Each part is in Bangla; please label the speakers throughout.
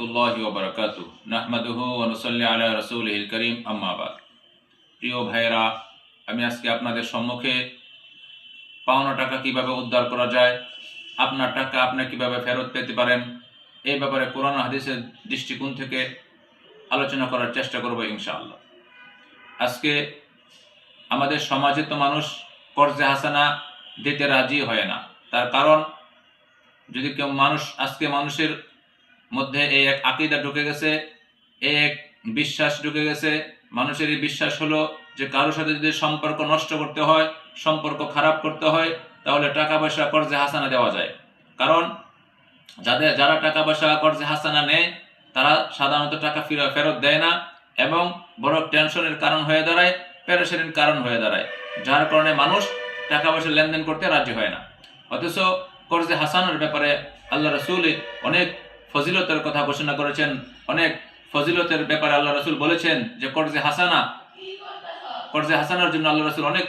Speaker 1: ওবরাকাতু নাহমাদুহু ওয়া নুসাল্লি আলা রাসূলিহিল কারীম, আম্মা বাদ। প্রিয় ভাইয়েরা, আমি আজকে আপনাদের সম্মুখে পাওনা টাকা কীভাবে উদ্ধার করা যায়, আপনার টাকা আপনি কীভাবে ফেরত পেতে পারেন এই ব্যাপারে কোরআন হাদিসের দৃষ্টিকোণ থেকে আলোচনা করার চেষ্টা করব ইনশাআল্লাহ। আজকে আমাদের সমাজে তো মানুষ কর্জে হাসানা দিতে রাজি হয় না। তার কারণ, যদি কেউ মানুষ, আজকে মানুষের মধ্যে এই এক আকিদা ঢুকে গেছে, এই এক বিশ্বাস ঢুকে গেছে। মানুষের এই বিশ্বাস হলো যে কারোর সাথে যদি সম্পর্ক নষ্ট করতে হয়, সম্পর্ক খারাপ করতে হয়, তাহলে টাকা পয়সা কর্জে হাসানা দেওয়া যায়। কারণ যাদের, যারা টাকা পয়সা কর্জে হাসানা নেয়, তারা সাধারণত টাকা ফিরে- ফেরত দেয় না এবং বড় টেনশনের কারণ হয়ে দাঁড়ায় প্যারেশানির কারণ হয়ে দাঁড়ায়। যার কারণে মানুষ টাকা পয়সা লেনদেন করতে রাজি হয় না। অথচ কর্জে হাসানের ব্যাপারে আল্লাহ রসুল অনেক ফজিলতের কথা ঘোষণা করেছেন। অনেক ফজিলতের ব্যাপারে আল্লাহ রসুল বলেছেন যে, কর্জে হাসানা কর্জে হাসানার জন্য আল্লাহ রসুল অনেক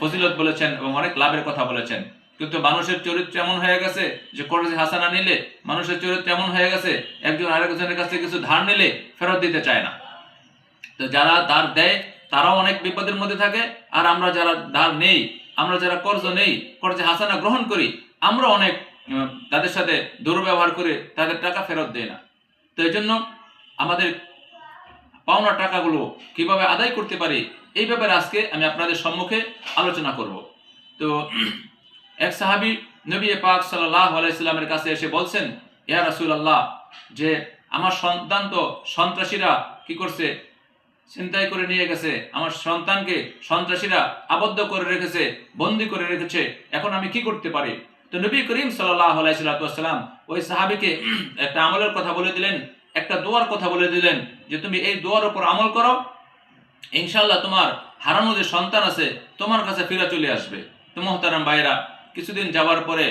Speaker 1: ফজিলত বলেছেন এবং অনেক লাভের কথা বলেছেন। কিন্তু মানুষের চরিত্র এমন হয়ে গেছে যে, কর্জে হাসানা নিলে মানুষের চরিত্র এমন হয়ে গেছে, একজন আরেকজনের কাছে কিছু ধার নিলে ফেরত দিতে চায় না। তো যারা ধার দেয়, তারাও অনেক বিপদের মধ্যে থাকে। আর আমরা যারা ধার নেই, আমরা যারা কর্জ নেই, কর্জে হাসানা গ্রহণ করি আমরা অনেক তাদের সাথে দুর্ব্যবহার করে তাদের টাকা ফেরত দেয় না। তো এই জন্য আমাদের পাওনা টাকাগুলো কীভাবে আদায় করতে পারি, এই ব্যাপারে আজকে আমি আপনাদের সম্মুখে আলোচনা করব। তো এক সাহাবি নবী পাক সাল্লাহ কাছে এসে বলছেন, ইয়া রাসূলুল্লাহ, যে আমার সন্তান তো সন্ত্রাসীরা কি করছে? ছিনতাই করে নিয়ে গেছে। আমার সন্তানকে সন্ত্রাসীরা আবদ্ধ করে রেখেছে, বন্দি করে রেখেছে। এখন আমি কি করতে পারি? তো নবী করিম সাল্লাম ওই সাহাবিকে একটা আমলের কথা বলে দিলেন, একটা দোয়ার কথা বলে দিলেন যে তুমি এই দোয়ার উপর আমল করো ইনশাল্লাহ তোমার হারানো যে সন্তান আছে তোমার কাছে ফিরা চলে আসবে। তো মোহতারাম ভাইরা, কিছুদিন যাওয়ার পরে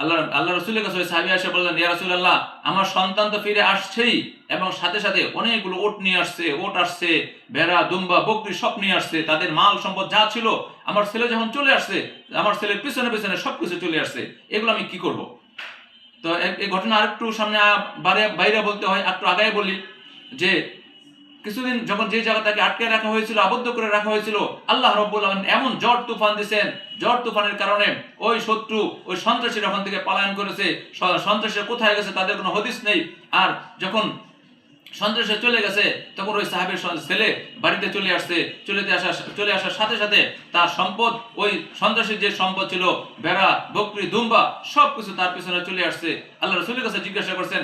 Speaker 1: আল্লাহ আল্লাহ রসুলের কাছে সাহাবি এসে বললেন, ইয়া রাসূলুল্লাহ, আমার সন্তান তো ফিরে আসছেই এবং সাথে সাথে অনেকগুলো ওট নিয়ে আসছে, ওট আসছে, ভেড়া, দুম্বা, বকরি সব নিয়ে আসছে, তাদের মাল সম্পদ যা ছিল, আমার ছেলে যখন চলে আসছে, আমার ছেলের পিছনে পিছনে সবকিছু চলে আসছে, এগুলো আমি কি করব? তো এই ঘটনা আরেকটু সামনে বারে বাইরে বলতে হয়, একটু আগায় বলি যে কিছুদিন যখন যে জায়গা তাকে আটকে রাখা হয়েছিল, আবদ্ধ করে রাখা হয়েছিল, আল্লাহ আলম এমন ঝড় তুফান দিয়েছেন। ঝড় তুফানের কারণে ওই শত্রু, ওই সন্ত্রাসীরা ওখান থেকে পলায়ন করেছে। সন্ত্রাসীরা কোথায় গেছে তাদের কোনো হদিস নেই। আর যখন সন্ত্রাসে চলে গেছে, তখন ওই সাহেবের ছেলে বাড়িতে চলে আসছে। চলে আসা চলে আসার সাথে সাথে তার সম্পদ, ওই সন্ত্রাসীর যে সম্পদ ছিল, ভেড়া, বকরি, দুম্বা সব কিছু তার পিছনে চলে আসছে। আল্লাহ রসুলের কাছে জিজ্ঞাসা করছেন